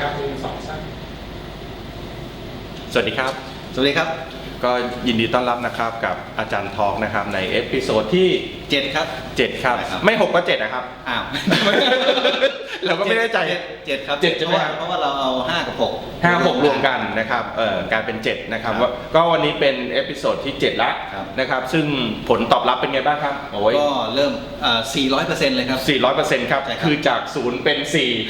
ครับหนึ่งสองสามสวัสดีครับ สวัสดีครับ ก็ยินดีต้อนรับนะครับกับอาจารย์ทอกนะครับในเอพิโซดที่ เจ็ดครับ 7 ครับใช่ครับ ไม่ 6 ก็ 7 นะครับ อ้าวเราก็ไม่ได้ใจ เจ็ดเจ็ดครับเจ็ดใช่ไหมเพราะว่าเพราะว่าเราเอาห้ากับหก ห้าหกรวมกันนะครับเอ่อกลายเป็น 7 นะครับครับ ว่าก็วันนี้เป็นเอพิโซดที่ 7 แล้วครับนะครับ ซึ่งผลตอบรับเป็นไงบ้างครับโอ้ยก็เริ่มสี่ร้อยเปอร์เซ็นต์เลยครับ 400%ครับ ใช่ครับ คือจากศูนย์เป็น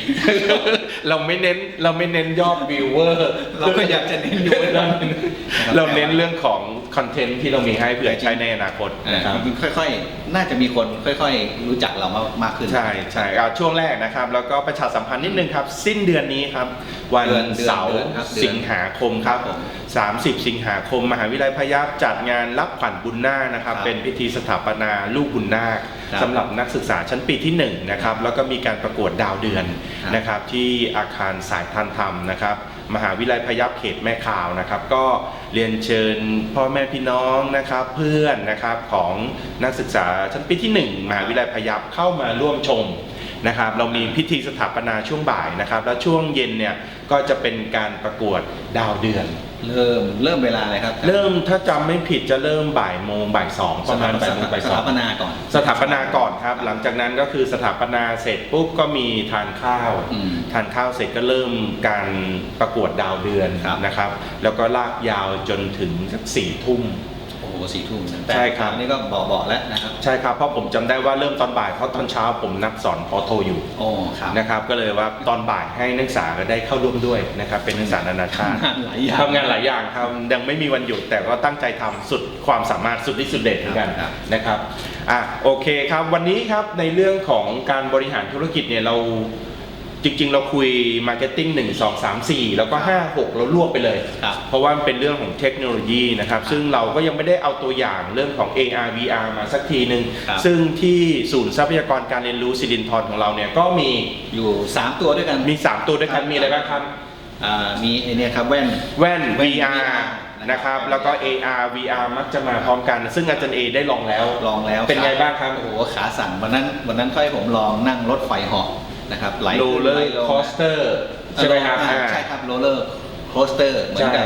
4 เราไม่เน้นเราไม่เน้นยอดวิวเวอร์ เราก็อยากจะเน้นอยู่ไว้ก่อนเราเน้นเรื่องของ คอนเทนต์ที่เรามีให้เผื่อใช้ในอนาคตอ่านะครับจริงๆค่อยๆ น่าจะมีคนค่อยๆ รู้จักเรามากมากขึ้น ใช่ใช่เอาช่วงแรกนะครับ แล้วก็ประชาสัมพันธ์นิดนึงครับ สิ้นเดือนนี้ครับ วันเดือนเดือนเสาร์เดือนครับเดือนสิงหาคมครับครับผม30 สิงหาคม มหาวิทยาลัยพยัพจัดงานรับขวัญบุญนาคนะครับครับ เป็นพิธีสถาปนาลูกบุญนาคครับสำหรับนักศึกษาชั้นปีที่1นะครับแล้วก็มีการประกวดดาวเดือนครับนะครับที่อาคารสายทันธรรมนะครับ มหาวิทยาลัยพยับเขตแม่ข่าวนะครับ ก็เรียนเชิญพ่อแม่พี่น้องนะครับ เพื่อนนะครับของนักศึกษาชั้นปีที่ 1 มหาวิทยาลัยพยับเข้ามาร่วมชมนะครับเรามีพิธีสถาปนาช่วงบ่ายนะครับ แล้วช่วงเย็นเนี่ยก็จะเป็นการประกวดดาวเดือน เริ่มเริ่มเวลาเลยครับเริ่มถ้าจำไม่ผิดจะเริ่มบ่ายโมงบ่ายสองประมาณบ่ายโมงบ่ายสสอถางปนาก่อน สถาปนาก่อนครับ หลังจากนั้นก็คือสถาปนาเสร็จปุ๊บก็มีทานข้าว อืมทานข้าวเสร็จก็เริ่มการประกวดดาวเดือนครับ นะครับ แล้วก็ลากยาวจนถึงสักสี่ทุ่ม โอ้โหสี่ทุ่มนะใช่ครับแต่นี่ก็เบาๆแล้วนะครับใช่ครับเพราะผมจำได้ว่าเริ่มตอนบ่ายเพราะตอนเช้าผมนักสอนพอโทอยู่โอ้ครับนะครับก็เลยว่าตอนบ่ายให้นักศึกษาก็ได้เข้าร่วมด้วยนะครับเป็นนักศึกษานานาชาติ ทำงานหลายอย่าง ทำงานหลายอย่างครับยังไม่มีวันหยุดแต่ก็ตั้งใจทำสุดความสามารถสุดที่สุดเด็ดเหมือนกันครับ นะครับอะโอเคครับวันนี้ครับในเรื่องของการบริหารธุรกิจเนี่ยเรา จริง ๆ เราคุยมาร์เก็ตติ้ง1 2 3 4 แล้วก็ 5 6 เรารวบไปเลย ครับ เพราะว่ามันเป็นเรื่องของเทคโนโลยีนะครับ ซึ่งเราก็ยังไม่ได้เอาตัวอย่างเรื่องของ AR VR มาสักทีหนึ่งครับ ซึ่งที่ศูนย์ทรัพยากรการเรียนรู้สิรินทรของเราเนี่ยก็มีอยู่สามตัวด้วยกันมี 3 ตัวด้วยกันมีอะไรบ้างครับ อ่ามีไอเนี่ยครับแว่น แว่น แว่น VR VR นะครับ แล้วก็ AR VR มักจะมาพร้อมกัน ซึ่งอาจารย์เอได้ลองแล้ว ลองแล้วเป็นไงครับบ้างครับ โอ้โหขาสั่นวันนั้นวันนั้นค่อยผมลองนั่งรถไฟเหาะ นะครับไหลโรขึ้นเลอไหลร์ลงคอสเตอร์ใช่ไหมครับอ่าอ่าใช่ครับโรลเลอร์โคสเตอร์เหมือนกับใช่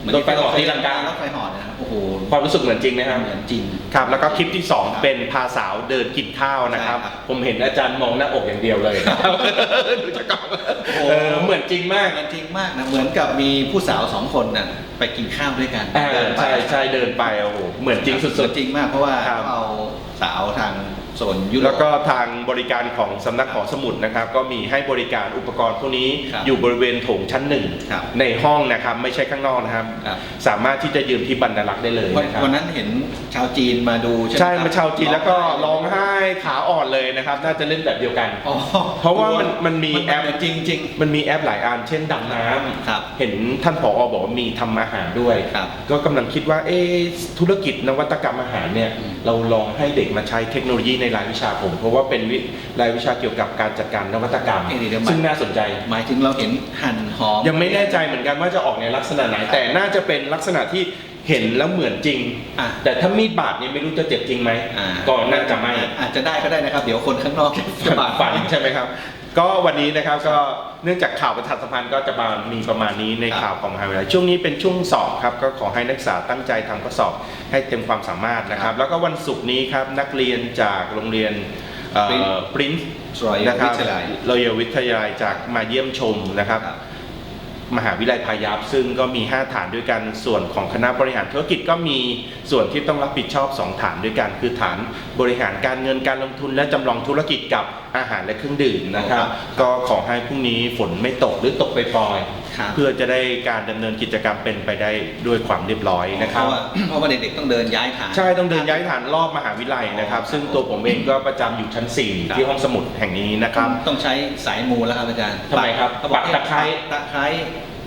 เหมือนรถไฟเหาะที่ลังการถไฟเหาะนะครับโอ้โหความรู้สึกเหมือนจริงไหมครับเหมือนจริงครับ แล้วก็คลิปที่ครับ2เป็นพาสาวเดินกินข้าวนะครับใช่ครับ ผมเห็นอาจารย์มองหน้าอกอย่างเดียวเลยดูจากกล้องโอ้โหเออเหมือนจริงมากเหมือนจริงมากนะเหมือนกับมีผู้สาวสองคนน่ะไปกินข้าวด้วยกันอ่าเดินไปใช่ใช่เดินไปโอ้โหเหมือนจริงสุเหมืดอนจริงมากเพราะว่าครับเขาเอาสาวทาง โซนยุโรป แล้วก็ทางบริการของสำนักหอสมุดนะครับ ก็มีให้บริการอุปกรณ์พวกนี้ครับอยู่บริเวณโถงชั้นหนึ่งครับในห้องนะครับไม่ใช่ข้างนอกนะครับ ครับ สามารถที่จะยืมที่บรรลักษ์ได้เลยวันนะครับวันนั้นเห็นชาวจีนมาดูใช่ไหมใช่ครับมาชาวจีนแล้วก็ร้องไห้ไขาอ่อนเลยนะครับ น่าจะเล่นแบบเดียวกัน อ๋อเพราะว่ามันมันมีแอปเหนจริงจริง มันมีแอปหลายอันเช่นดำน้ำครับเห็นท่านผอบอกว่ามีทำอาหารด้วย ครับก็กำลังคิดว่าเอ๊ะธุรกิจนวัตกรรมอาหารเนี่ย อืม เราลองให้เด็กมาใช้เทคโนโลยีในรายวิชาผม เพราะว่าเป็นวิรายวิชาเกี่ยวกับการจัดการนวัตกรรมเอ๊ะเดี๋ยวๆ ซึ่งน่าสนใจ หมายถึงเราเห็นหั่นหอม ยังไม่แน่ใจเหมือนกันว่าจะออกในลักษณะไหน แต่น่าจะเป็นลักษณะที่เห็นแล้วเหมือนจริง อะ แต่ถ้ามีดบาดเนี่ยไม่รู้จะเจ็บจริงไหมอ่าก็น่าจะไม่อาจจะได้ก็ได้นะครับ เดี๋ยวคนข้างนอกจะบาด ฝันใช่ไหมครับ ก็วันนี้นะครับก็ เนื่องจากข่าวประชาสัมพันธ์ก็จะมามีประมาณนี้ในครับข่าวของมหาวิทยาลัยช่วงนี้เป็นช่วงสอบครับก็ขอให้นักศึกษาตั้งใจทำข้อสอบให้เต็มความสามารถนะครับ แล้วก็วันศุกร์นี้ครับนักเรียนจากโรงเรียนปรินซ์รอยนะครัวิบทยาลัยรอยวิทยาลัยจากมาเยี่ยมชมนะครับ ครับ มหาวิทยาลัยพายัพซึ่งก็มี 5 ฐานด้วยกันส่วนของคณะบริหารธุรกิจก็มีส่วนที่ต้องรับผิดชอบ 2 ฐานด้วยกัน คือฐานบริหารการเงินการลงทุน และจำลองธุรกิจกับอาหารและเครื่องดื่มนะครับ ก็ขอให้พรุ่งนี้ฝนไม่ตกหรือตกไปปล่อย ครับเพื่อจะได้การดำเนินกิจกรรมเป็นไปได้ด้วยความเรียบร้อยนะคเพรับ ราะว่าเพราะว่าเด็กๆต้องเดินย้ายฐาน ใช่ต้องเดินย้ายฐานรอบมหาวิทยาลัยนะครับอ๋อซึ่งตัวผมเองก็ประจำอยู่ชั้นครับ4ที่ห้องสมุดแห่งนี้นะครับ ต้องใช้สายมูแล้วครับอาจารย์ทำไมครับเขาบอกปักตะไคร้ตะไคร้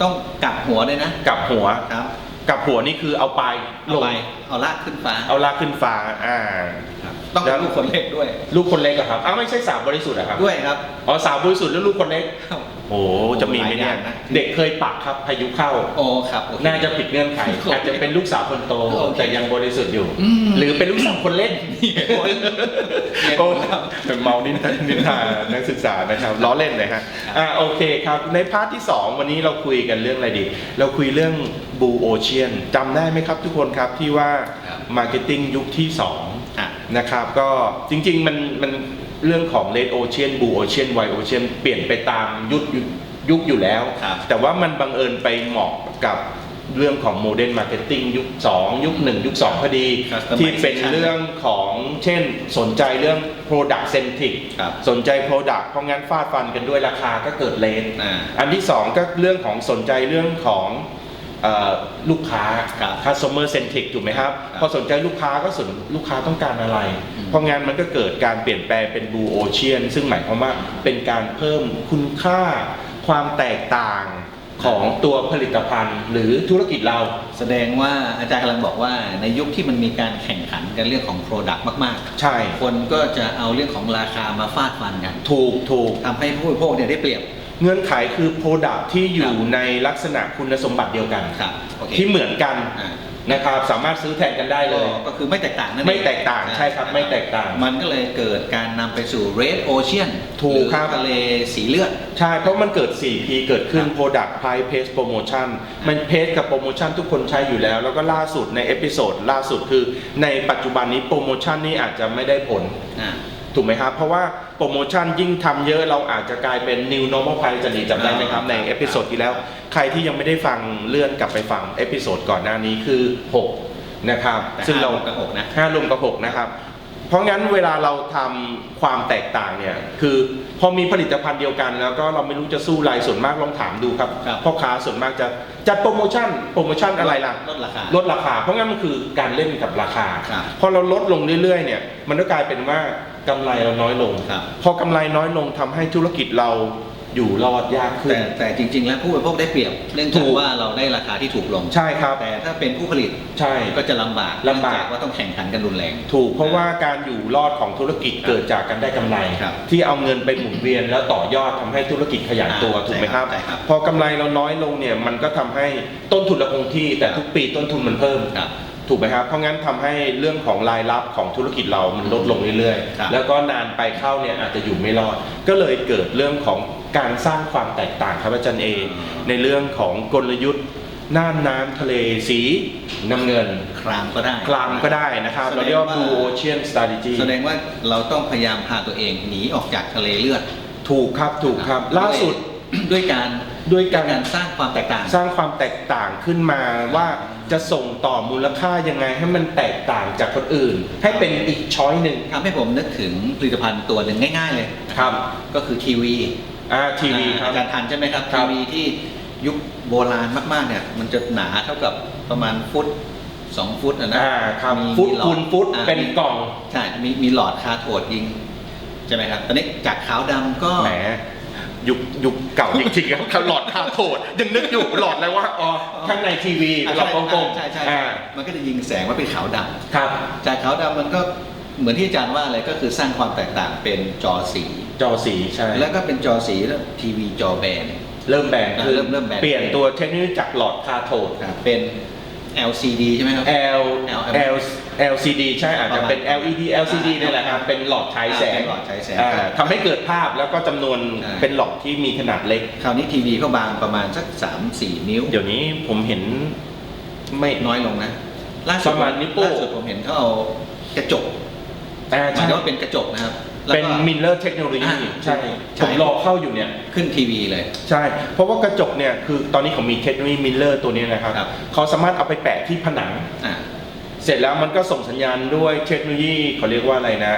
ต้องกลับหัวด้วยนะกับหัวครับกับหัวนี่คือเอาปลายเอาลงไปเอาลากขึ้นฟ้า เอาลากขึ้นฟ้าอ่า ครับ ต้องเป็นลูกคนเล็กด้วย ลูกคนเล็กอะครับ อ้าวไม่ใช่สาวบริสุทธิ์อะครับ ด้วยครับ อ๋อสาวบริสุทธิ์แล้วลูกคนเล็กครับโอ้จะมีไหมเนี่หลายอย ย่างนะ เด็กเคยปักครับพายุเข้า โอ้ครับโอเค น่าจะผิดเงื่อนไขโอเคอาจจะเป็นลูกสาวคนโต โอเคแต่ยังบริสุทธิ์อยู่ อืม หรือเป็นลูกสาวคนเล่นเนี่ยโอ้เป็นเมานินทานินทานักศึกษานะครับล้อเล่นเลยฮะอ่าโอเคครับ ในพาร์ทที่ 2 วันนี้เราคุยกันเรื่องอะไรดี เราคุยเรื่องบูโอเชียนจำได้ไหมครับทุกคนครับที่ว่า ครับมาร์เก็ตติ้งยุคที่2อะ นะครับก็จริงๆมันมันเรื่องของ Red Ocean Blue Ocean White Ocean เปลี่ยนไปตามยุคยุคยุคอยู่แล้ว ครับ แต่ว่ามันบังเอิญไปเหมาะกับเรื่องของโมเดิร์นมาร์เก็ตติ้งยุค 2 ยุค 1 ยุค 2 พอดี Customization ที่เป็นเรื่องของเช่นสนใจเรื่อง Product Centric ครับสนใจ Product เพราะงั้นฟาดฟันกันด้วยราคาก็เกิดเลน อ่า อันที่ 2 ก็เรื่องของสนใจเรื่องของ เอ่อลูกค้า ครับ customer centric ถูกไหมครับครับพอสนใจลูกค้าก็สนลูกค้าต้องการอะไรอืมเพราะงั้นมันก็เกิดการเปลี่ยนแปลงเป็น blue ocean ซึ่งหมายความว่าเป็นการเพิ่มคุณค่า ความแตกต่างของตัวผลิตภัณฑ์ หรือธุรกิจเรา แสดงว่าอาจารย์กำลังบอกว่าในยุคที่มันมีการแข่งขันกันเรื่องของ Product มากใช่ ๆ คนก็จะเอาเรื่องของราคามาฟาดฟันกันถูกถูก ทำให้ผู้บริโภคเนี่ยได้เปรียบ เงื่อนไขคือ Product ที่อยู่ครับในลักษณะคุณสมบัติเดียวกันครับโอเคที่เหมือนกันอ่า นะครับ สามารถซื้อแทนกันได้เลก็ยก็คือไม่แตกต่างนั่นเองไม่แตกต่างใช่ครับไม่แตกต่างมันก็เลยเกิดการนำไปสู่ Red Ocean ถูกหรือครับ ทะเลสีเลือด ใช่ เพราะมันเกิด 4P เกิดขึ้นครับ Product Price Pace Promotion มันเพจกับโปรโมชั่นทุกคนใช้อยู่แล้ว แล้วก็ล่าสุดในเอพิโซดล่าสุดคือ ในปัจจุบันนี้โปรโมชั่นนี้อาจจะไม่ได้ผล อ่า ถูกไหมครับ เพราะว่าโปรโมชั่นยิ่งทำเยอะเราอาจจะกลายเป็น New Normal Price จะดีจำได้ไหมครับอ่าในเอพิโซดที่แล้ว ใครที่ยังไม่ได้ฟังเลื่อนกลับไปฟังเอพิโซดก่อนหน้านี้คือ 6 นะครับแต่ซึ่งเราห้ารวมกับหกนะห้ารวมกับหกนะครับ เพราะงั้นเวลาเราทำความแตกต่างเนี่ย คือพอมีผลิตภัณฑ์เดียวกัน แล้วก็เราไม่รู้จะสู้รายส่วนมากลองถามดูครับครับ พ่อค้าส่วนมากจะจัดโปรโมชั่นโปรโมชั่นอะไรล่ะ ลดราคา ลดราคา เพราะงั้นมันคือการเล่นกับราคา ครับพอเราลดลงเรื่อยๆเนี่ย มันก็กลายเป็นว่า กำไรเราน้อยลงครับ พอกำไรน้อยลงทำให้ธุรกิจเราอยู่รอดยากขึ้แต่นแต่จริง ๆ แล้วผู้บริโภคได้เปรียบเนื่องถูจากกว่าเราได้ราคาที่ถูกลง ใช่ครับ แต่ถ้าเป็นผู้ผลิตใช่ ก็จะลำบากลำบาก เนื่องจว่าต้องแข่งขันกันรุนแรง ถูกเพราะว่าการอยู่รอดของธุรกิจเกิดจากการได้กำไร ครับที่เอาเงินไปหมุนเวียนแล้วต่อยอดทำให้ธุรกิจขยายตัวอ่าถูกไหมครับ ใช่ครับพอกำไรเราน้อยลงเนี่ยมันก็ทำให้ต้นทุนเราคงที่แต่ทุกปีต้นทุนมันเพิ่ม ครับ ถูกไหมครับเพราะงั้นทำให้เรื่องของรายรับของธุรกิจเรามันลดลงเรื่อยครับๆแล้วก็นานไปเข้าเนี่ยอาจจะอยู่ไม่รอด ก็เลยเกิดเรื่องของการสร้างความแตกต่างครับอาจารย์เอ ในเรื่องของกลยุทธ์น่านน้ำทะเลสีน้ำเงินครามก็ได้กลางก็ได้นะครับแสดงเราเรียกว่าว่า Blue Ocean Strategy แสดงว่าเราต้องพยายามพาตัวเองหนีออกจากทะเลเลือด ถูกครับถูกครับ ล่าสุดด้วยด้วยการด้วยการการสร้างความแตกต่าง สร้างความแตกต่างขึ้นมาว่า จะส่งต่อมูลค่ายังไงให้มันแตกต่างจากคนอื่น ให้เป็นอีกช้อยหนึ่งทำให้ผมนึกถึงผลิตภัณฑ์ตัวหนึ่งง่าย ๆ เลยครับ ก็คือทีวีอ่าทีวีครับอาจารย์ทันใช่ไหมครับครัทีบวีที่ยุคโบราณมากๆเนี่ยมันจะหนาเท่ากับประมาณฟุตสองฟุตอะนะอ่าครับมีฟุตมีหลอดคูณฟุตอ่าเป็นมีกล่องใช่มีมีหลอดคาโทดยิงใช่ไหมครับ ตอนนี้จากขาวดำก็แหม ยุคยุคเก่าจริงๆครับเขาหลอดคาโทดยังนึกอยู่หลอดอะไรว่าอ๋อข้างในทีวีอ่าหลอดกลมใช่ใช่ๆใช่อ่ามันก็จะยิงแสงว่าเป็นขาวดครับำจากขาวดำมันก็เหมือนที่อาจารย์ว่าอะไรก็คือสร้างความแตกต่างเป็นจอสี จอสีใช่แล้วก็เป็นจอสีแล้วทีวีจอแบนเริ่มแบนอ่าขึ้นเริ่มเริ่มแบนเปลี่ยนตัวเทคโนโลยีจากหลอดคาโทดครับเป็น LCD ใช่ไหมครับ L L L LCD ใช่อาจจะเป็นประมาณ LED LCD อ่านี่แหละครับเป็นหลอดฉายแสงเป็นหลอดฉายแสงอ่าครับ ทำให้เกิดภาพแล้วก็จำนวนใช่ เป็นหลอดที่มีขนาดเล็ก คราวนี้ทีวีก็บางประมาณสัก 3-4 นิ้ว เดี๋ยวนี้ผมเห็นไม่ น้อยลงนะ ล่าสุดประมาณนิ้วโป้ง ล่าสุดผมเห็นเขาเอากระจกอ่าหมายใช่ถึงว่าเป็นกระจกนะครับแล้วเป็นก็ มิลเลอร์เทคโนโลยีอ่าใช่ใช่ ผมรอเข้าอยู่เนี่ย ขึ้นทีวีเลย ใช่ เพราะว่ากระจกเนี่ยคือตอนนี้เขามีเทคโนโลยีมิลเลอร์ตัวนี้นะครับ ครับ เขาสามารถเอาไปแปะที่ผนัง อ่า เสร็จแล้วมันก็ส่งสัญญาณด้วยเทคโนโลยีเขาเรียกว่าอะไรนะ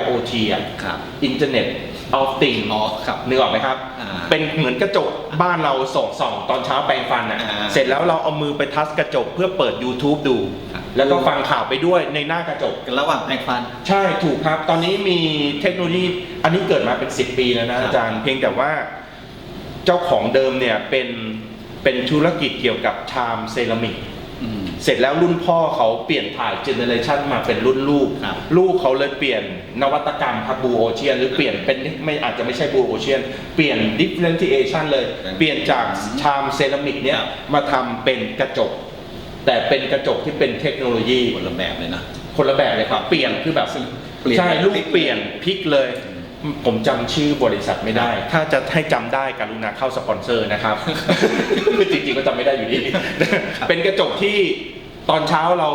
LOT อะ ครับ Internet of Things อ๋อครับ นึกออกไหมครับ อ่าเป็นเหมือนกระจกบ้านเราส่องส่องตอนเช้าแปรงฟันอะ อ่าเสร็จแล้วเราเอามือไปทัชกระจกเพื่อเปิด YouTube ดู ครับ แล้วก็ฟังข่าวไปด้วยในหน้ากระจก ระหว่างแปรงฟัน ใช่ถูกครับ ตอนนี้มีเทคโนโลยี อันนี้เกิดมาเป็น 10 ปีแล้วนะครับอาจารย์ เพียงแต่ว่าเจ้าของเดิมเนี่ยเป็นเป็นธุรกิจเกี่ยวกับชามเซรามิกอืม เสร็จแล้วรุ่นพ่อเขาเปลี่ยนถ่ายเจเนเรชันมาเป็นรุ่นลูก ครับลูกเขาเลยเปลี่ยนนวัตกรรมครับบูโอเชียนหรือเปลี่ยนเป็นไม่อาจจะไม่ใช่บูโอเชียนเปลี่ยน differentiation เลยเปลี่ยนจากชามเซรามิกเนี่ยครับ มาทำเป็นกระจก แต่เป็นกระจกที่เป็นเทคโนโลยี คนละแบบเลยนะ คนละแบบเลยครับ เปลี่ยนคือแบบเปลี่ยนใช่แบบลูกพลิกเปลี่ยนพลิกเลย ผมจำชื่อบริษัทไม่ได้ ถ้าจะให้จำได้กรุณาเข้าสปอนเซอร์นะครับ จริงๆก็จำไม่ได้อยู่ดี เป็นกระจกที่ตอนเช้าเรา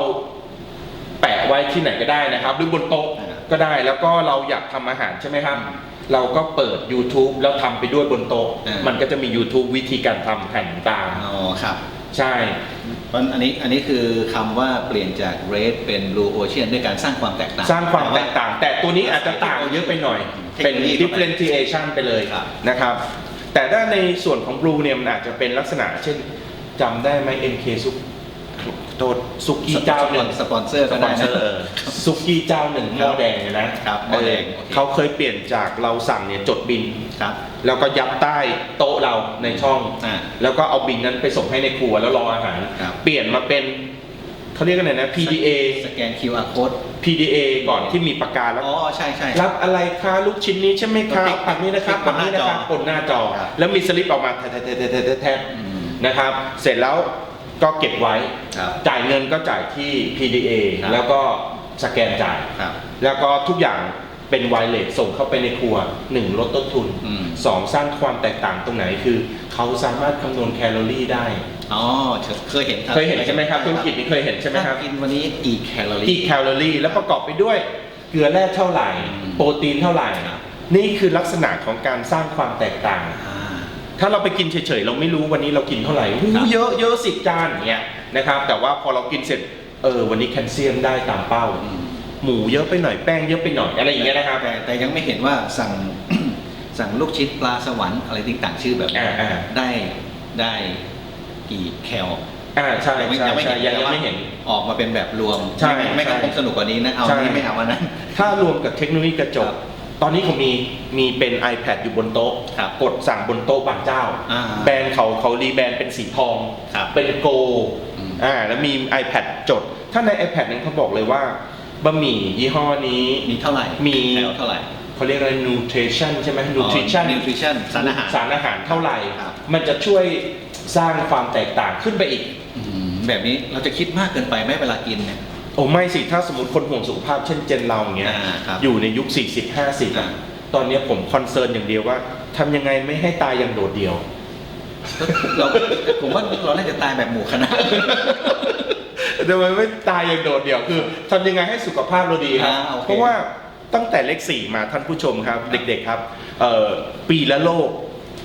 แปะไว้ที่ไหนก็ได้นะครับ หรือบนโต๊ะอ่าก็ได้แล้วก็เราอยากทำอาหารใช่ไหมครับ เราก็เปิด YouTube แล้วทำไปด้วยบนโต๊ะ อ่ามั มันก็จะมี YouTube วิธีการทำแผ่นต่าง อ๋อครับ ใช่ เพราะอันนี้อันนี้คือคำว่าเปลี่ยนจาก red เป็น blue ocean ด้วยการสร้างความแตกต่าง สร้างความแตกต่าง แต่ตัวนี้อาจจะต่างเยอะไปหน่อยเทคเป็นโนโลยีเข้าไป differentiation ไปเลยครับ นะครับ แต่ถ้าในส่วนของ blue เนี่ยมันอาจจะเป็นลักษณะเช่นจำได้ไหม MK ซุก โทษซุกี้เจ้าหนึ่งสปอนเซอร์สก็ปอได้นเซนะ อร์เออซุกี้เจ้าหนึ่งหม้อแดงเนี่ยนะครับหม้อแดงเออโอเค เขาเคยเปลี่ยนจากเราสั่งเนี่ยจดบิน ครับ แล้วก็ยัดใต้โต๊ะเราในช่อง อ่าแล้วก็เอาบินนั้นไปส่งให้ในครัวแล้วรออาหาร ครับ เปลี่ยนมาเป็นเขาเรียกกันไงนะ PDA สแกน QR code PDA ก่อนที่มีปากกาแล้ว อ๋อใช่ใช่ รับอะไรคะลูกชิ้นนี้ใช่ไหมคะติ๊กปักนี้นะครับติ๊ปักกนี้นะครับบบนนหหน้าน้าจจออครับ แล้วมีสลิปออกมาแทะแทะแทะแทะแทะแทะแทะอืม นะครับ เสร็จแล้ว ก็เก็บไว้ ครับ จ่ายเงินก็จ่ายที่ PDA ครับ แล้วก็สแกนจ่าย ครับ แล้วก็ทุกอย่างเป็นไวเลสส่งเข้าไปในครัว 1 ลดต้นทุน อืม 2 สร้างความแตกต่างตรงไหนคือ เขาสามารถคำนวณแคลอรี่ได้ อ๋อเคยเห็นรับเคยเห็นใช่ไหมครับธุรกิจนี้เคยเห็นใช่ไหมครับ ถ้ากินวันนี้กี่แคลอกี่รี่แคลอรี่ แล้วประกอบไปด้วยเกลือแร่เท่าไหร่ อืมโปรตีนเท่าไหร่ ครับ นี่คือลักษณะของการสร้างความแตกต่างอ่า ถ้าเราไปกินเฉยๆ เราไม่รู้วันนี้เรากินเท่าไหร่หูครับเยอะเยอะสิบจานอย่างเงี้ยนะครับ แต่ว่าพอเรากินเสร็จ เออ วันนี้แคลเซียมได้ตามเป้าอืมหมูเยอะไปหน่อยแป้งเยอะไปหน่อยอะไรอย่างเงี้ยนะครับแต่แต่ยังไม่เห็นว่าสั่ง สั่งลูกชิ้นปลาสวรรค์อะไรต่างๆชื่อแบบนี้อ่าอ่าได้ได้กี่แคล อ่าใช่ยังไม่ใช่ยังไม่ใช่เห็นยังแต่ว่าไม่เห็น ออกมาเป็นแบบรวมใช่ไม่ไม่งั้นใช่คงสนุกกว่านี้นะ เอาใช่ นี้ไม่เอาอันนั้น ถ้ารวมกับเทคโนโลยีกระจคกรับ ตอนนี้เขามีมีเป็น iPad อยู่บนโต๊ะ ครับกดสั่งบนโต๊ะบางเจ้า อ่าแบรนด์เขาเขารีแบรนด์เป็นสีทอง ครับเป็นโกอืม อ่าแล้วมี iPad จด ถ้าใน iPad นั้นเขาบอกเลยว่าบะหมี่ยี่ห้อนี้ มีเท่าไหร่มี แคลเท่าไหร่ เขาเรียกอะไร nutrition ใช่ไหม nutrition นิวทริชั่นสารอาหาร สารอาหารเท่าไหร่ ครับ มันจะช่วยสร้างความแตกต่างขึ้นไปอีก อืมแบบนี้เราจะคิดมากเกินไปไหมเวลากินเนี่ย โอ้ไม่สิถ้าสมมติคนห่วงสุขภาพเช่นเจนเราอย่างเงี้ยอ่าครับ อยู่ในยุค 40 50อ่าอะตอนเนี้ยผมคอนเซิร์นอย่างเดียวว่าทำยังไงไม่ให้ตายอย่างโดดเดี่ยว เราผมว่าเราน่าจะตายแบบหมู่คณะ ทำไมไม่ตายอย่างโดดเดี่ยวคือทำยังไงให้สุขภาพเราดีครับ อ่าโอเคเพราะว่าตั้งแต่เลขสี่มาท่านผู้ชมครับ เด็กๆครับเอ่อปีละโลก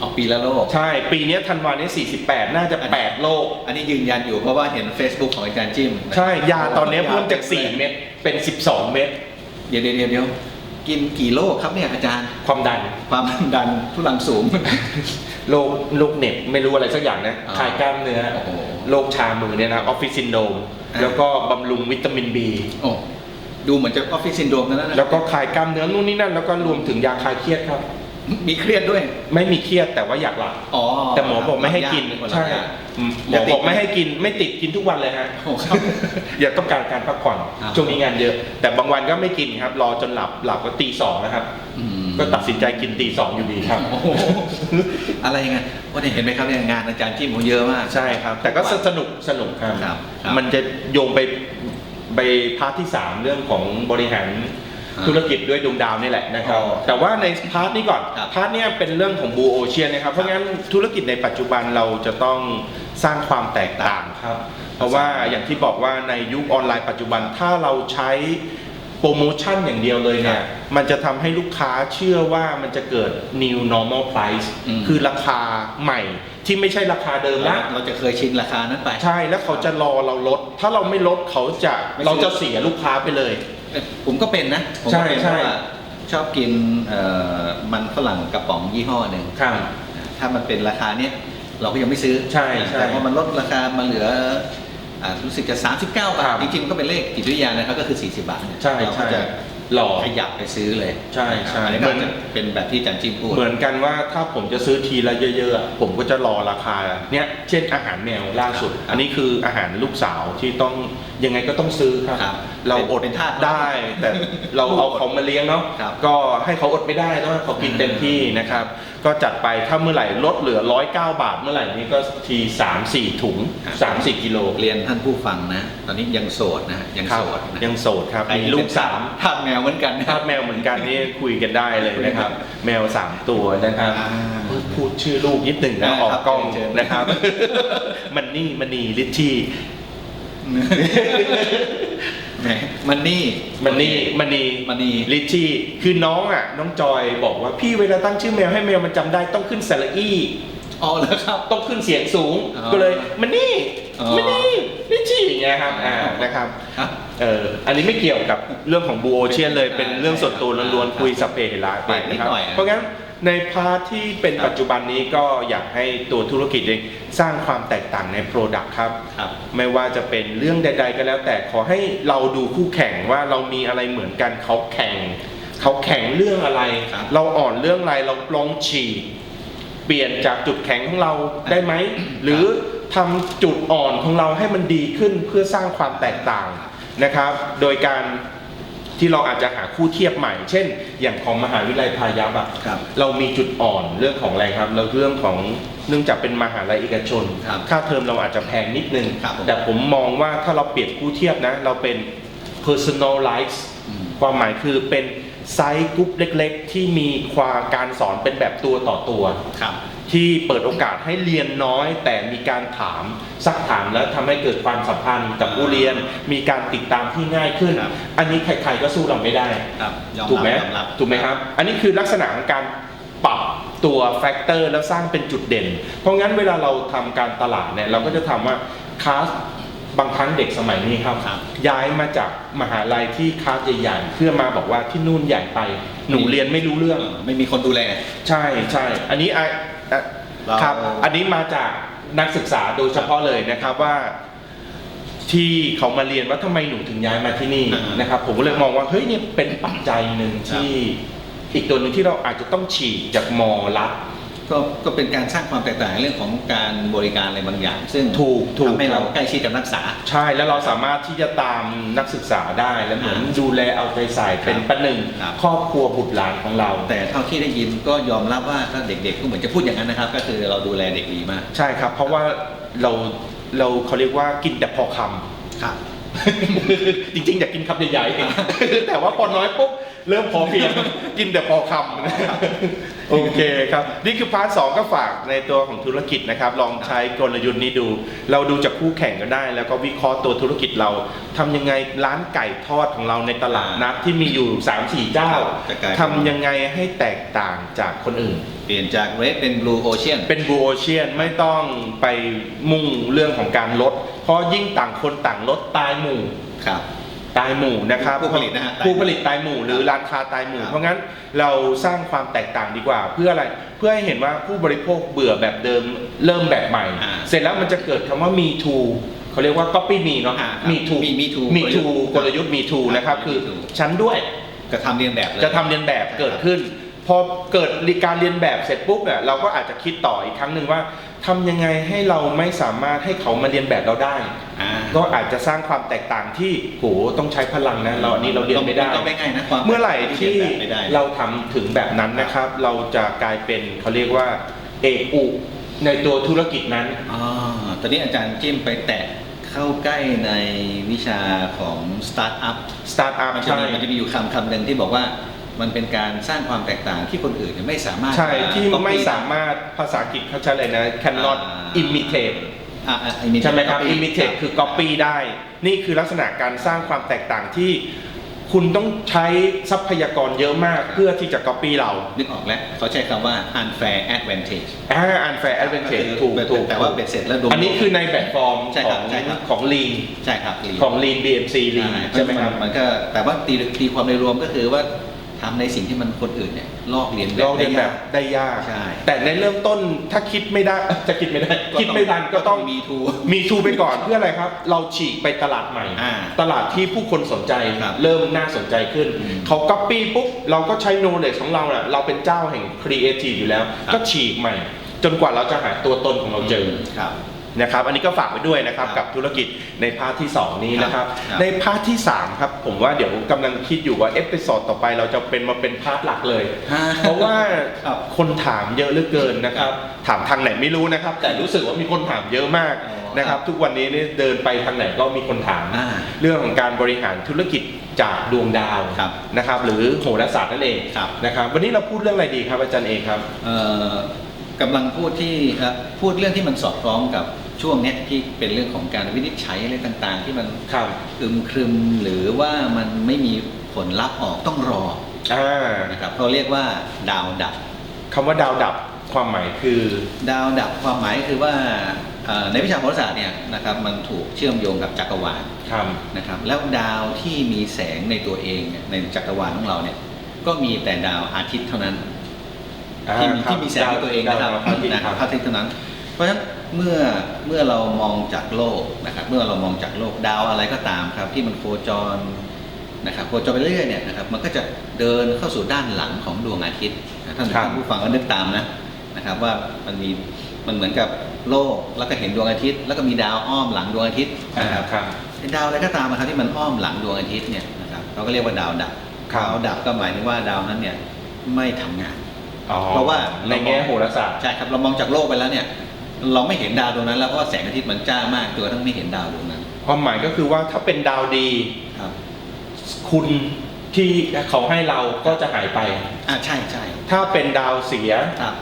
ออกปีละโลก ใช่ ปีเนี้ยธันวาเนี้48 น่าจะ 8 โลก อันนี้ยืนยันอยู่เพราะว่าเห็น Facebook ของอาจารย์จิ้มใช่ ยาตอนเนี้ยเพิ่มจาก 4 เม็ดเป็น 12 เม็ดเดี๋ยวเดี๋ยวเดี๋ยวเดี๋ยวกินกี่โลครับเนี่ยอาจารย์ ความดัน ความดันทุลังสูง โรคโรคเหน็บไม่รู้อะไรสักอย่างนะอ๋อคลายกล้ามเนื้อ โอ้โห โรคชามือเนี่ยนะออฟฟิศซินโดมอ่าแล้วก็บำรุงวิตามิน B โอ้ดูเหมือนจะออฟฟิศซินโดรมนั่นนะแล้วก็คลายกล้ามเนื้อนู่นนี่นั่น แล้วก็รวมถึงยาคลายเครียดครับ มีเครียดด้วย ไม่มีเครียดแต่ว่าอยากหลับอ๋อแต่หมอบอกไม่ให้กินรับยาใช่รับยาอืมหมอย่าอติดบอกไม่ให้กินไม่ติดกินทุกวันเลยฮะโอ้ครับอย่าต้องการการพักผ่อนครับช่วงนี้งานเยอะ แต่บางวันก็ไม่กินครับ รอจนหลับหลับก็ตีสองนะครับอืมก็ตัดสินใจกินตีสองอยู่ดีครับโอ้โหอะไรไงว่าเนี่ยเห็นไหมครับเนี่ยงานอาจารย์จิ้มผมเยอะมากใช่ครับ แต่ก็สนุกสนุกครับครับครับมันจะโยงไปไปพาร์ทที่3เรื่องของบริหารอ่า ธุรกิจด้วยดวงดาวนี่แหละนะครับ อ๋อแต่ว่าในพาร์ทนี้ก่อนครับพาร์ทเนี้ยเป็นเรื่องของบูโอเชียนนะครับ เพราะงั้นธุรกิจในปัจจุบันเราจะต้องสร้างความแตกต่างครับ เพราะว่าอย่างที่บอกว่าในยุคออนไลน์ปัจจุบันถ้าเราใช้โปรโมชั่นอย่างเดียวเลยเนี่ยมันจะทำให้ลูกค้าเชื่อว่ามันจะเกิด new normal price อืม คือราคาใหม่ที่ไม่ใช่ราคาเดิมนะเราจะเคยชินราคานั้นไป ใช่แล้วเขาจะรอเราลด ถ้าเราไม่ลดเขาจะไม่ซื้อ เราจะเสียลูกค้าไปเลยเอ้ย ผมก็เป็นนะผมใช่ก็เป็นใช่เพราะว่าชอบกินเอ่อมันฝรั่งกระป๋องยี่ห้อหนึ่งครับ ถ้ามันเป็นราคาเนี้ยเราก็ยังไม่ซื้อใช่ใช่แต่พอมันลดราคามาเหลืออ่ารู้สึกจะ 39 บาครัทบจริงๆมันก็เป็นเลขจิตวิทยานะครับก็คือ 40 บาทเนี่ยใช่เราก็ใช่จะ หล่อขยับไปซื้อเลยใช่ใช่อันนี้ก็จะเป็นแบบที่อาจันจิมพูด เหมือนกันว่าถ้าผมจะซื้อทีละเยอะๆอะผมก็จะรอราคาเนี้ยเช่นอาหารแมวล่าสุดครับอันนี้คืออาหารลูกสาวที่ต้องยังไงก็ต้องซื้อครับ ครับเราอดเป็นทาสได้ แต่เราเอาเขามาเลี้ยงเนาะครับก็ให้เขาอดไม่ได้ต้องให้เขากินเต็มที่นะครับ ก็จัดไปถ้าเมื่อไหร่ลดเหลือ 109 บาทเมื่อไหร่นี้ก็ที3 4 ถุง3 4 กิโลเรียนท่านผู้ฟังนะ ตอนนี้ยังโสดนะยังครับโสดนะยังโสดครับใครมีลูกสามทาสแมวเหมือนกันนะภาพแมวเหมือนกันนี่คุยกันได้เลยนะครับ แมวสามตัวนะครับอ่าพูดชื่อลูกนิดหนึ่งนะได้ออกครับกล้องเชิญ นะครับ มันนี่มันนีลิชชี่แหมมันนี่มันนี่มันนีมันนี่ลิชชี่คือน้องอะ น้องจอยบอกว่าพี่เวลาตั้งชื่อแมวให้แมวมันจำได้ต้องขึ้นสระอี้อ๋อแล้วครับ ต้องขึ้นเสียงสูง อ๋อ ก็เลยมันนี่ อ๋อมันนี่ลิชชี่อย่างเงี้ยครับอ่าอ๋อนะครับครับเอออันนี้ไม่เกี่ยวกับเรื่องของบูโอเชียนเลยเป็นเรื่องส่วนตัวล้วนๆคุยสัพเพเหระไปนะครับนิดหน่อยเพราะงั้นในพาร์ทที่เป็นครับปัจจุบันนี้ก็อยากให้ตัวธุรกิจเองสร้างความแตกต่างใน Product ครับครับ ไม่ว่าจะเป็นเรื่องใด ๆ ก็แล้ว แต่ขอให้เราดูคู่แข่งว่าเรามีอะไรเหมือนกันเขาแข่ง เขาแข่งเรื่องอะไรครับเราอ่อนเรื่องอะไรเราลองฉีกเปลี่ยนจากจุดแข็งของเราได้ไหม หรือทำจุดอ่อนของเราให้มันดีขึ้นเพื่อสร้างความแตกต่างนะครับ โดยการที่เราอาจจะหาคู่เทียบใหม่ เช่น อย่างของมหาวิทยาลัยพายัพอะครับเรามีจุดอ่อนเรื่องของอะไรครับ เราเรื่องของเนื่องจากเป็นมหาลัยเอกชน ครับค่าเทอมเราอาจจะแพงนิดนึง ครับผม แต่ผมมองว่าถ้าเราเปรียบคู่เทียบนะ เราเป็น personalize อืมความหมายคือเป็น ไซส์กรุ๊ปเล็กๆ ที่มีความการสอนเป็นแบบตัวต่อตัว ครับ ที่เปิดโอกาสให้เรียนน้อย แต่มีการถามซักถามแล้วทำให้เกิดความสัมพันธ์กับผู้เรียน มีการติดตามที่ง่ายขึ้น ครับ อันนี้ใครๆก็สู้เราไม่ได้ ครับยอมถูกรับไหมยอมรับ ถูกไหมครับ อันนี้คือลักษณะของการปรับตัวแฟกเตอร์แล้วสร้างเป็นจุดเด่น เพราะงั้นเวลาเราทำการตลาดเนี่ยเราก็จะทำว่าคลาส บางครั้งเด็กสมัยนี้ครับครับย้ายมาจากมหาลัยที่คลาสใหญ่ๆเพื่อมาบอกว่าที่นู่นใหญ่ไป หนูเรียนไม่รู้เรื่องเออไม่มีคนดูแล ใช่ใช่อันนี้อะอะเราครับ อันนี้มาจากนักศึกษาโดยเฉพาะเลยนะครับว่า ที่เขามาเรียนว่าทำไมหนูถึงย้ายมาที่นี่อ่านนะครับ ผมก็เลยมองว่าเฮ้ยเนี่ยเป็นปัจจัยหนึ่งครับที่อีกตัวหนึ่งที่เราอาจจะต้องฉีกจากมอรัฐ ก็ก็เป็นการสร้างความแตกต่างในเรื่องของการบริการอะไรบางอย่าง ซึ่งถูกถูกทำให้เราครับใกล้ชิดกับนักศึกษา ใช่แล้วเราสามารถที่จะตามนักศึกษาได้และเหมือนอ่าดูแลเอาใจใส่เป็นประหนึ่งครับครอบครัวบุตรหลานของเรา แต่เท่าที่ได้ยินก็ยอมรับว่าถ้าเด็กๆก็เหมือนจะพูดอย่างนั้นนะครับ ก็คือเราดูแลเด็กดีมากใช่ครับ เพราะว่าเราเราเขาเรียกว่ากินแต่พอคำครับจริงๆอยากกินคำใหญ่ๆแต่ว่าพอน้อยปุ๊บ เริ่มพอเพียงกินแต่พอคำโอเคครับ นี่คือพาร์ทสองก็ฝากในตัวของธุรกิจนะครับ ลองใช้กลยุทธ์นี้ดู เราดูจากคู่แข่งก็ได้ แล้วก็วิเคราะห์ตัวธุรกิจเราทำยังไงร้านไก่ทอดของเราในตลาดนัดที่มีอยู่ 3-4 เจ้าจะกลายเป็น ทำยังไงให้แตกต่างจากคนอื่น เปลี่ยนจาก red เป็น blue ocean เป็นบูโอเชียนไม่ต้องไปมุ่งเรื่องของการลด เพราะยิ่งต่างคนต่างลดตายหมู่ ครับ ตายหมู่นะครับผู้ผลิตนะฮะตายหมู่ผู้ผลิตตายหมู่หรือร้านค้าตายหมู่ครับเพราะงั้นเราสร้างความแตกต่างดีกว่า เพื่ออะไรเพื่อให้เห็นว่าผู้บริโภคเบื่อแบบเดิมเริ่มแบบใหม่อ่าเสร็จแล้วมันจะเกิดคำว่า me too เขาเรียกว่า copy me เนาะอ่าครับ me too Me- Me Too me too กลยุทธ์ me too นะครับครับคือ Me Too ฉันด้วยก็ทำเรียนแบบเลยจะทำเรียนแบบเกิดขึ้น พอเกิดการเรียนแบบเสร็จปุ๊บเนี่ยเราก็อาจจะคิดต่ออีกครั้งหนึ่งว่าทำยังไงให้เราไม่สามารถให้เขามาเรียนแบบเราได้ อ่าก็อาจจะสร้างความแตกต่างที่โหต้องใช้พลังนะเราอันนี้เราเรียนไม่ได้ ก็ไม่ง่ายนะความเมื่อไหร่ที่เรียนแบบไม่ได้ เราทำถึงแบบนั้นนะครับ เราจะกลายเป็นเขาเรียกว่าเอกอุในตัวธุรกิจนั้นอ๋อตอนนี้อาจารย์จิ้มไปแตะเข้าใกล้ในวิชาของสตาร์ทอัพ สตาร์ทอัพมันจะใช่ มีมันจะมีอยู่คำคำหนึ่งที่บอกว่า มันเป็นการสร้างความแตกต่างที่คนอื่นเนี่ยไม่สามารถใช่ที่จะไม่ copy สามารถภาษาอังกฤษเขาใช้อะไรนะ cannot อ่า imitate อ่าอ่า imitate ใช่ไหมครับ copy imitate คือ copy ได้ นี่คือลักษณะการสร้างความแตกต่างที่คุณต้องใช้ทรัพยากรเยอะมากเพื่อที่จะ copy เรา นึกออกแล้วเขาใช้คำว่า unfair advantage อ่า unfair advantage ก็คือถูกแต่ถูกแต่ว่าเบ็ดเสร็จแล้วรวมอันนี้คือในแบบฟอร์มใช่ขครัอบงใช่ครับของ lean ใช่ครับ lean ของ lean BMC lean ใช่ไหมครับนก็แต่ว่าตีตีความในรวมก็คือว่า ทำในสิ่งที่มันคนอื่นเนี่ยลอกเลียนลองเรียนแบบได้ได้ยาก ใช่ แต่ในเริ่มต้นถ้าคิดไม่ได้ จะคิดไม่ได้ คิดไม่ทันก็ต้องมีทูมีทูไปก่อนเพื่ออะไรครับ เราฉีกไปตลาดใหม่อ่าตลาดที่ผู้คนสนใจครับเริ่มน่าสนใจขึ้นอืมเขาก๊อปปี้ปุ๊บ เราก็ใช้โนเล e ของเราน่ะเราเป็นเจ้าแห่งครีเอทีฟอยู่แล้วครับก็ฉีกใหม่ จนกว่าเราจะหาตัวตนของเราเจออครับ นะครับอันนี้ก็ฝากไว้ด้วยนะครับครับกับธุรกิจในพาร์ทที่ 2 นี้นะครับครับในพาร์ทที่ 3 ครับผมว่าเดี๋ยวกำลังคิดอยู่ว่าเอพิโซดต่อไปเราจะเป็นมาเป็นพาร์ทหลักเลย เพราะว่าครับคนถามเยอะเหลือเกินนะครับครับ ถามทางไหนไม่รู้นะครับ แต่รู้สึกว่ามีคนถามเยอะมากอ๋อนะครับทุกวันนี้นี่เดินไปทางไหนก็มีคนถามอ่าเรื่องของการบริหารธุรกิจจากดวงดาวครับนะครับ หรือโหราศาสตร์นั่นเองครับนะครับ วันนี้เราพูดเรื่องอะไรดีครับอาจารย์เอกครับเอ่อกำลังพูดที่เอ่อพูดเรื่องที่มันสอดคล้องกับ ช่วงเนี้ยที่เป็นเรื่องของการวินิจฉัยอะไรต่างๆ ที่มันครับอึมครึมหรือว่ามันไม่มีผลลัพธ์ออกต้องรออ่านะครับเขาเรียกว่าดาวดับคำว่าดาวดับความหมายคือ ดาวดับความหมายคือว่าเอ่อในวิชาโหราศาสตร์เนี่ยนะครับมันถูกเชื่อมโยงกับจักรวาลครับ นะครับแล้วดาวที่มีแสงในตัวเองเนี่ยในจักรวาลของเราเนี่ยก็มีแต่ดาวอาทิตย์เท่านั้น ที่มีอ่าครับที่มีแสงในตัวเองนะครับดาวพระอาทิตย์นะคครัรับบพระอาทิตย์เท่านั้นเพ ราะฉะนั้นเมื่อเมื่อเรามองจากโลกนะครับ เมื่อเรามองจากโลกดาวอะไรก็ตามครับ ที่มันโคจรนะครับโคจรไปเรื่อยๆเนี่ยนะครับมันก็จะเดินเข้าสู่ด้านหลังของดวงอาทิตย์นะท่านครับท่านผู้ฟังก็นึกตามนะนะครับว่ามันมีมันเหมือนกับโลกแล้วก็เห็นดวงอาทิตย์ แล้วก็มีดาวอ้อมหลังดวงอาทิตย์อ่านะครับครับไอ้ดาวอะไรก็ตามนะครับที่มันอ้อมหลังดวงอาทิตย์เนี่ยนะครับเราก็เรียกว่าดาวดับครับดาวดับก็หมายถึงว่าดาวนั้นเนี่ยไม่ทำงานอ๋อเพราะว่าในแง่โหราศาสตร์ใช่ครับเรามองจากโลกไปแล้วเนี่ย เราไม่เห็นดาวดวงนั้นแล้วเพราะว่าแสงอาทิตย์มันจ้ามากจนกระทั่งไม่เห็นดาวดวงนั้น ความหมายก็คือว่าถ้าเป็นดาวดี ครับ คุณที่เขาให้เราก็จะหายไป อ่าใช่ใช่ถ้าเป็นดาวเสีย ครับ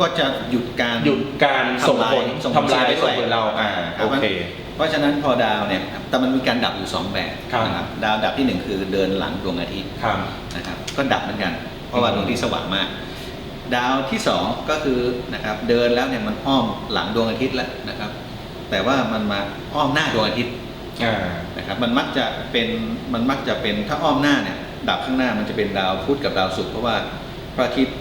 ก็จะหยุดการหยุดการส่งผลทำลายทำลายส่ส่งงผผลลเราเราอ่าครับโอเค เพราะฉะนั้นพอดาวเนี่ยครับแต่มันมีการดับอยู่สองแบบครับนะครับดาวดับที่หนึ่งคือเดินหลังดวงอาทิตย์ครับนะครับ ก็ดับเหมือนกัน เพราะว่าอืมดวงที่สว่างมาก ดาวที่สองก็คือนะครับเดินแล้วเนี่ยมันอ้อมหลังดวงอาทิตย์แล้วนะครับ แต่ว่ามันมาอ้อมหน้าดวงอาทิตย์อ่านะครับมันมักจะเป็นมันมักจะเป็นถ้าอ้อมหน้าเนี่ยดับข้างหน้ามันจะเป็นดาวพุธกับดาวศุกร์เพราะว่าพระอาทิตย์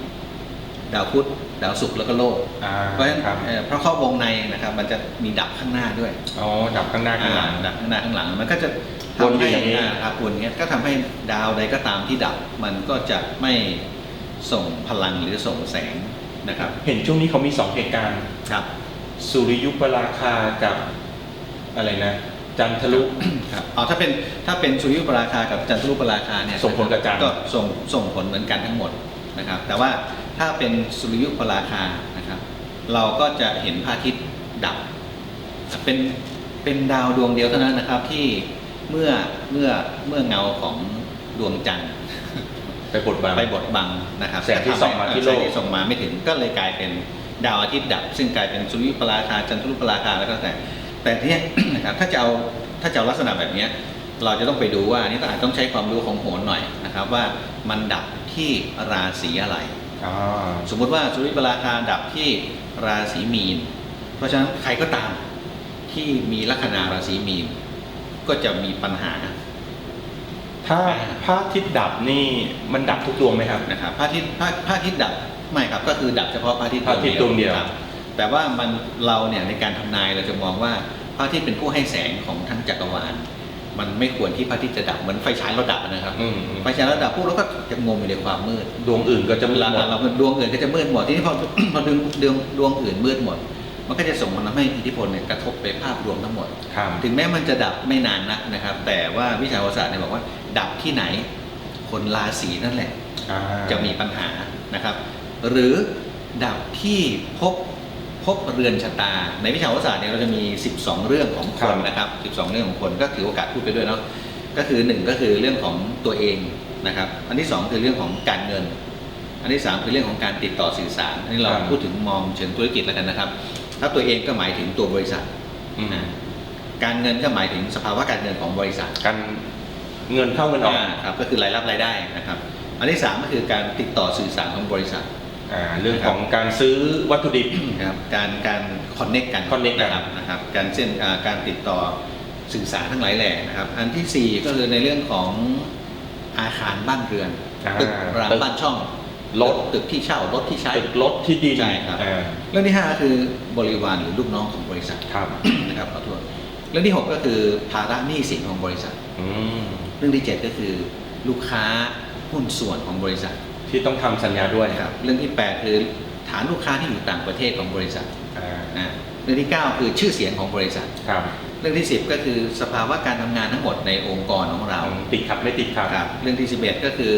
ดาวพุธดาวศุกร์แล้วก็โลกอ่าเพราะฉะนั้นครับเอ่อเพราะข้อวงในนะครับมันจะมีดับข้างหน้าด้วยอ๋อดับข้างหน้าข้างหลังอ่าดับข้างหน้าข้างหลังมันก็จะวนอยู่ทำให้อย่างนี้อ่าครับวนอย่างเงี้ยก็ทำให้ดาวใดก็ตามที่ดับมันก็จะไม่ ส่งพลังหรือส่งแสงนะครับ เห็นช่วงนี้เขามีสองเหตุการณ์ครับสุริยุปราคากับอะไรนะจันทรุครับเอาถ้าเป็นถ้าเป็นสุริยุปราคากับจันทรุปราคาเนี่ยส่งผลกับจันทร์ก็ส่งส่งผลเหมือนกันทั้งหมดนะครับ แต่ว่าถ้าเป็นสุริยุปราคานะครับ เราก็จะเห็นพระอาทิตย์ดับ เป็นเป็นดาวดวงเดียวเท่านั้นนะครับที่เมื่อเมื่อเมื่อเงาของดวงจันทร์ ไปบดบัง ไปบดบังนะครับแสงที่ส่องมาที่โลก แสงที่ส่งมาไม่ถึงก็เลยกลายเป็นดาวอาทิตย์ดับ ซึ่งกลายเป็นสุริยุปราคาจันทรุปราคาแล้วก็แต่ แต่ทีเนี้ยนะครับถ้าจะเอาถ้าจะเอาลักษณะแบบเนี้ยเราจะต้องไปดูว่าอันนี่ก็อาจต้องใช้ความรู้ของโหรหน่อยนะครับว่ามันดับที่ราศีอะไร อ่า สมมุติว่าสุริยุปราคาดับที่ราศีมีน เพราะฉะนั้นใครก็ตามที่มีลัคนาราศีมีน ก็จะมีปัญหา ถ้าพระอาทิตย์ดับนี่มันดับทุกดวงไหมครับนะครับพระอาทิตย์พระพระอาทิตย์ดับไม่ครับก็คือดับเฉพาะพระอาทิตย์พระอาทิตย์ดวงเดียวครับแต่ว่ามันเราเนี่ยในการทำนายเราจะมองว่าพระอาทิตย์เป็นผู้ให้แสงของทั้งจักรวาลมันไม่ควรที่พระอาทิตย์จะดับเหมือนไฟฉายเราดับนะครับอืมอืมไฟฉายเราดับพวกเราก็จะงมอยู่ในความมืด ดวงอื่นก็จะมืดเราหมดเราดวงอื่นก็จะมืดหมดทีนี้พอพอดวงดวงดวงอื่นมืดหมด มันก็จะส่งผลทำให้อิทธิพลเนี่ยกระทบไปภาพรวมทั้งหมด ครับ ถึงแม้มันจะดับไม่นานนักนะครับ แต่ว่าวิชาโหราศาสตร์เนี่ยบอกว่า ดับที่ไหน คนราศีนั่นแหละ อ่าจะมีปัญหานะครับ หรือดับที่พบพบเรือนชะตา ในวิชาโหราศาสตร์เนี่ยเราจะมี 12 เรื่องของคนนะครับ 12 เรื่องของคนก็ถือโอกาสพูดไปด้วยเนาะก็คือหนึ่งก็คือเรื่องของตัวเองนะครับ อันที่สองคือเรื่องของการเงิน อันที่สามคือเรื่องของการติดต่อสื่อสารอันนี้เราครับ พูดถึงมองเชิงธุรกิจแล้วกันนะครับ ถ้าตัวเองก็หมายถึงตัวบริษัทอืมนะการเงินก็หมายถึงสภาวะการเงินของบริษัทการเงินเข้าเงินออกอ่าครับก็คือรายรับรายได้นะครับ อันที่สามก็คือการติดต่อสื่อสารของบริษัทอ่าเรื่องของการซื้อวัตถุดิบนะครับการการคอนเน็กกัน connect กันนะครับนะครับ การเส้นอ่าการติดต่อสื่อสารทั้งหลายแหล่นะครับ อันที่สี่ก็คือในเรื่องของอาคารบ้านเรือนอ่าตึกรามตึกบ้านช่อง รถตึกที่เช่ารถที่ใช้ตึกรถที่ดินใช่ครับอ่าเรื่องที่5ก็คือบริวารหรือลูกน้องของบริษัทครับนะครับขอโทษเรื่องที่ 6 ก็คือภาระหนี้สินของบริษัทอืมเรื่องที่ 7 ก็คือลูกค้าหุ้นส่วนของบริษัท ที่ต้องทำสัญญาด้วยนะครับ เรื่องที่ 8 คือฐานลูกค้าที่อยู่ต่างประเทศของบริษัทอ่านะเรื่องที่ 9 คือชื่อเสียงของบริษัทครับเรื่องที่ 10 ก็คือสภาวะการทำงานทั้งหมดในองค์กรของเราติดขัดไม่ติดขัดครับ เรื่องที่ 11 ก็คือ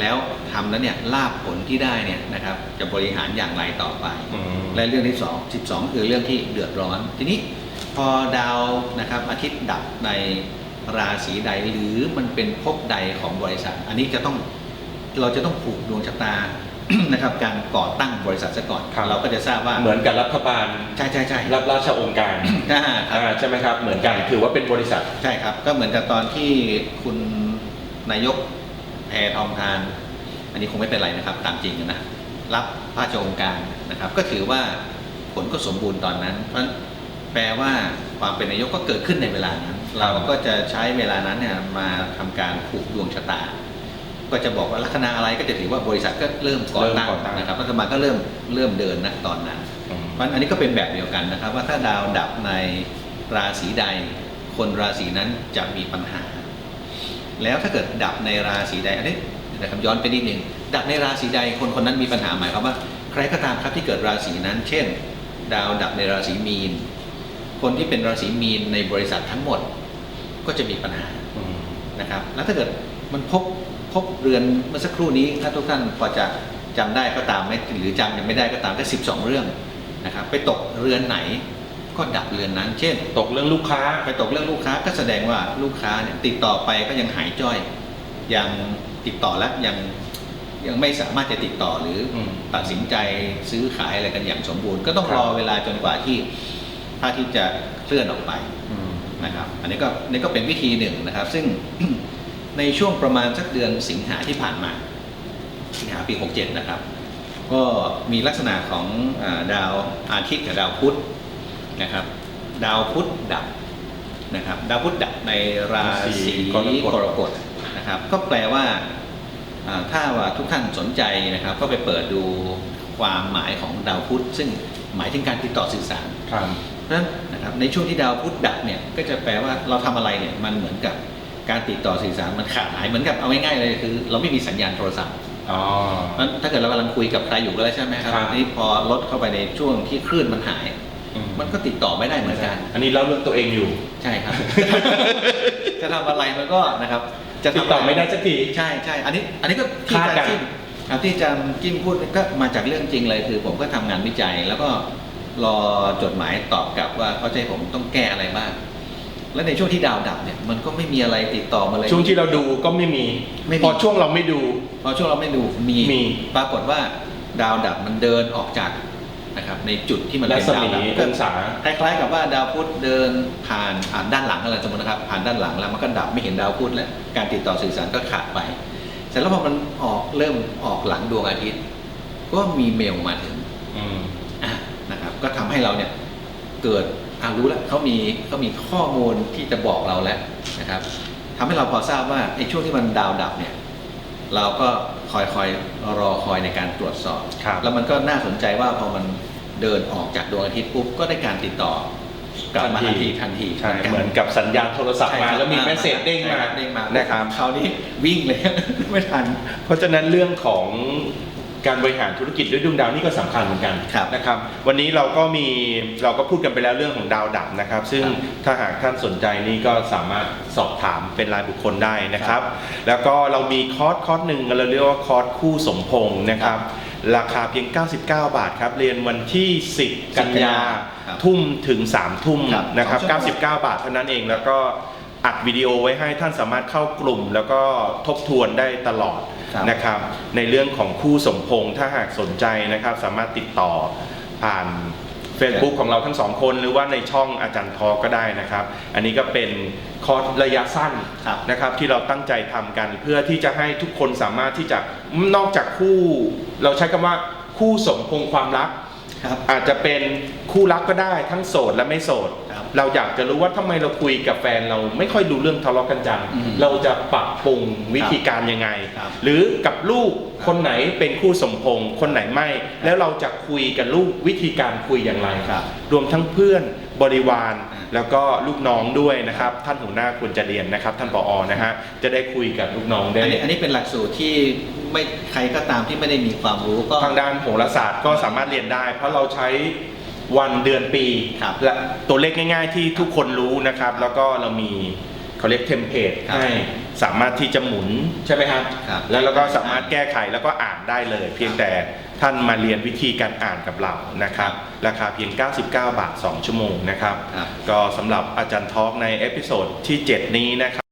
แล้วทำแล้วเนี่ยลาบผลที่ได้เนี่ยนะครับจะบริหารอย่างไรต่อไป อืม และเรื่องที่ 2 12 คือเรื่องที่เดือดร้อน ทีนี้พอดาวนะครับอาทิตย์ดับในราศีใดหรือมันเป็นภพใดของบริษัท อันนี้จะต้องเราจะต้องผูกดวงชะตา นะครับการก่อตั้งบริษัทซะก่อน ครับ เราก็จะทราบว่าเหมือนกับรัฐบาลใช่ใช่ใช่รับราชองค์การอ่าครับ อ่าใช่ไหมครับ เหมือนกันถือว่าเป็นบริษัท ใช่ครับ ก็เหมือนกับตอนที่คุณนายก แพทองทาน อันนี้คงไม่เป็นไรนะครับ ตามจริงนะ รับพระราชองค์การนะครับ ก็ถือว่าผลก็สมบูรณ์ตอนนั้น เพราะนั้นแปลว่าความเป็นนายกก็เกิดขึ้นในเวลานั้น เราก็จะใช้เวลานั้นเนี่ยมาทำการผูกดวงชะตา ก็จะบอกว่าลัคนาอะไรก็จะถือว่าบริษัทก็เริ่มก่อตั้งนะครับรัฐบาลก็เริ่มเริ่มเดินนะตอนนั้นเพราะฉะนั้นอันนี้ก็เป็นแบบเดียวกันนะครับ ว่าถ้าดาวดับในราศีใด คนราศีนั้นจะมีปัญหา แล้วถ้าเกิดดับในราศีใดอันนี้นะครับย้อนไปนิดหนึ่งดับในราศีใดคนคนนั้นมีปัญหาหมายความว่าใครก็ตามครับที่เกิดราศีนั้น เช่น ดาวดับในราศีมีน คนที่เป็นราศีมีนในบริษัททั้งหมดก็จะมีปัญหานะครับแล้วถ้าเกิดมันพบพบเรือนเมื่อสักครู่นี้ถ้าทุกท่านพอจะจำได้ก็ตามไม่หรือจำยังไม่ได้ก็ตามก็สิบสองเรื่องนะครับไปตกเรือนไหน ก็ดับเรือนนั้น เช่น ตกเรื่องลูกค้าไปตกเรื่องลูกค้าก็แสดงว่าลูกค้าเนี่ยติดต่อไปก็ยังหายจ้อยยังติดต่อและยังยังไม่สามารถจะติดต่อหรืออมตัดสินใจซื้อขายอะไรกันอย่างสมบูรณ์ ก็ต้องครับ รอเวลาจนกว่าที่พระอาทิตย์จะเคลื่อนออกไป อืม นะครับอันนี้ก็อันนี้ก็เป็นวิธีหนึ่งนะครับ ซึ่ง ในช่วงประมาณสักเดือนสิงหาที่ผ่านมา สิงหาปี 67 นะครับ ก็มีลักษณะของอาดาวอาทิตย์กับดาวพุธ นะครับ ดาวพุธดับนะครับ ดาวพุธดับในราศีกรกฎกรกฎนะครับ ก็แปลว่าอ่าถ้าว่าทุกท่านสนใจนะครับ ก็ไปเปิดดูความหมายของดาวพุธซึ่งหมายถึงการติดต่อสื่อสารครับเพราะฉะนั้นนะครับในช่วงที่ดาวพุธดับเนี่ยก็จะแปลว่าเราทำอะไรเนี่ยมันเหมือนกับการติดต่อสื่อสารมันขาดหายเหมือนกับเอาง่ายๆเลยคือ เราไม่มีสัญญาณโทรศัพท์อ๋อเพราะฉะนั้นถ้าเกิดเรากำลังคุยกับใครอยู่ก็แล้วใช่ไหมครับครับนี่พอลดเข้าไปในช่วงที่คลื่นมันหายอื มมันก็ติดต่อไม่ได้เหมือนกัน อันนี้เล่าเรื่องตัวเองอยู่ ใช่ครับ จะทำอะไรมันก็นะครับ จะติดทำะรต่อไม่ได้สักทีใช่ใช่อันนี้ อันนี้ก็ที่คาดอากัจานรย์จิ้มครับที่อาจารย์จิ้มพูดก็มาจากเรื่องจริงเลยคือ ผมก็ทำงานวิจัย แล้วก็รอจดหมายตอบกลับว่าเขาจะให้ผมต้องแก้อะไรบ้างแล้วในช่วงที่ดาวดับเนี่ยมันก็ไม่มีอะไรติดต่อมาเลยช่วงที่เราดูก็ไม่มีไม่มีพอช่วงเราไม่ดู พอช่วงเราไม่ดูมีมีปรากฏว่าดาวดับมันเดินออกจาก นะครับในจุดที่มันรัเป็นศดาวมีดับองศาคล้ายๆกับว่าดาวพุธเดินผ่านผ่านด้านหลังอะไรสมมตินะครับ ผ่านด้านหลังแล้วมันก็ดับไม่เห็นดาวพุธแล้วการติดต่อสื่อสารก็ขาดไปเสร็จแล้วพอมันออกเริ่มออกหลังดวงอาทิตย์ ก็มีเมลมาถึงอืมอะนะครับ ก็ทำให้เราเนี่ยเกิดอ่ารู้แล้วเขามีเขามีข้อมูลที่จะบอกเราแล้วนะครับทำให้เราพอทราบว่าไอ้ช่วงที่มันดาวดับเนี่ย เราก็คอยคอยรอคอยในการตรวจสอบ ครับ แล้วมันก็น่าสนใจว่าพอมันเดินออกจากดวงอาทิตย์ปุ๊บก็ได้การติดต่อกลับมาทันทีทันทีใช่เหมือนกับสัญญาณโทรศัพท์ใช่มาครับแล้วมีเมสเซจเด้งมาใช่ครับเด้งมานะครับคราวนี้วิ่งเลย ไม่ทัน เพราะฉะนั้นเรื่องของ การบริหารธุรกิจด้วยดวงดาวนี่ก็สำคัญเหมือนกันครับนะครับ วันนี้เราก็มีเราก็พูดกันไปแล้วเรื่องของดาวดับนะครับ ซึ่งครับถ้าหากท่านสนใจนี่ก็สามารถสอบถามเป็นรายบุคคลได้นะครับ แล้วก็เรามีคอร์สคอร์สหนึ่งเราเรียกว่าคอร์สคู่สมพงษ์นะครับ ราคาเพียง 99 บาทครับ เรียนวันที่ 10 กันยาครับทุ่มถึง 3 ทุ่มครับนะครับสองชั่วโมง99 บาทเท่านั้นเองแล้วก็อัดวิดีโอไว้ให้ท่านสามารถเข้ากลุ่ม แล้วก็ทบทวนได้ตลอด ครับนะครับ ในเรื่องของคู่สมพงษ์ถ้าหากสนใจนะครับ สามารถติดต่อผ่าน Facebook ของเราทั้งสองคนหรือว่าในช่องอาจารย์ทอก็ได้นะครับ อันนี้ก็เป็นคอร์สระยะสั้นครับ นะครับ ที่เราตั้งใจทำกันเพื่อที่จะให้ทุกคนสามารถที่จะนอกจากคู่ เราใช้คำว่าคู่สมพงษ์ความรัก ครับ อาจจะเป็นคู่รักก็ได้ทั้งโสดและไม่โสดครับ เราอยากจะรู้ว่าทำไมเราคุยกับแฟนเราไม่ค่อยรู้เรื่องทะเลาะกันจังอืมเราจะปรับปรุงวิธีการยังไงครับหรือกับลูกคนไหนเป็นคู่สมพงษ์คนไหนไม่ แล้วเราจะคุยกับลูกวิธีการคุยอย่างไรครับรวมทั้งเพื่อนบริวารอ่าแล้วก็ลูกน้องด้วยนะครับ ท่านหัวหน้าควรจะเรียนนะครับ ท่านผอนะฮะจะได้คุยกับลูกน้องได้อันนี้อันนี้เป็นหลักสูตรที่ไม่ใครก็ตามที่ไม่ได้มีความรู้ก็ทางด้านโหราศาสตร์ก็สามารถเรียนได้ เพราะเราใช้ วันเดือนปีครับและตัวเลขง่าย ๆ ที่ทุกคนรู้นะครับ แล้วก็เรามีเขาเรียกเทมเพลตครับให้สามารถที่จะหมุนใช่ไหมครับ ครับ แล้วเราก็สามารถแก้ไขแล้วก็อ่านได้เลย เพียงแต่ท่านมาเรียนวิธีการอ่านกับเรานะครับ ราคาเพียง 99 บาท 2 ชั่วโมงนะครับ ครับ ก็สำหรับอาจารย์ทอล์กในเอพิโซดที่ 7 นี้นะครับ